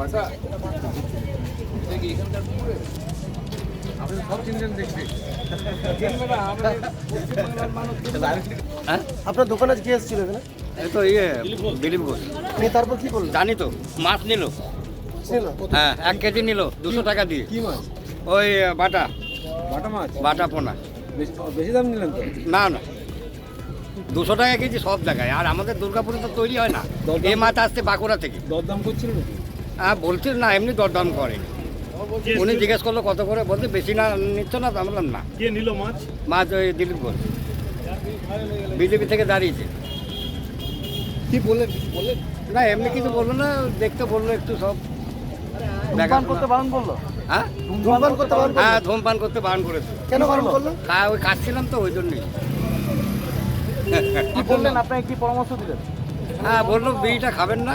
বাটা এখানকার পুকুরে। আপনি সব চিনলেন দেখবে হ্যাঁ? আপনার দোকানে কি এসেছিল এখানে? ইয়ে দিলীপ ঘোষ। তারপর কি জানি তো মাছ নিল। হ্যাঁ এক কেজি নিল দুশো টাকা দিয়ে। কি মাছ? ওই বাটা। বাটা মাছ? বাটা পোনা। বেশি দাম নিলেন তো? না না। দুশো টাকা কেজি সব জায়গায়। আর আমাদের দুর্গাপুরে তো তৈরি হয় না। এ মাছ আসছে বাঁকুড়া থেকে। দরদাম করছিল হ্যাঁ বলছিল না এমনি দরদাম করে। উনি জিজ্ঞেস করল কত করে? বলতে বেশি না নিচ্ছ না? তো আমি বললাম না। কে নিল মাছ? মাছ ওই দিলীপ ঘোষ বিজেপি থেকে দাঁড়িয়েছে। কি বললেন? বললেন? না এমনি কিছু বলল না দেখতে বলল একটু সব। ধূমপান করতে বারণ করল? হ্যাঁ? ধূমপান করতে বারণ হ্যাঁ ধূমপান করতে বারণ করেছে। কেন বারণ করল? ওই কাটছিলাম তো ওই জন্যই। কি বললেন? আপনাকে কি পরামর্শ দিলেন? হ্যাঁ বলল বিড়িটা খাবেন না।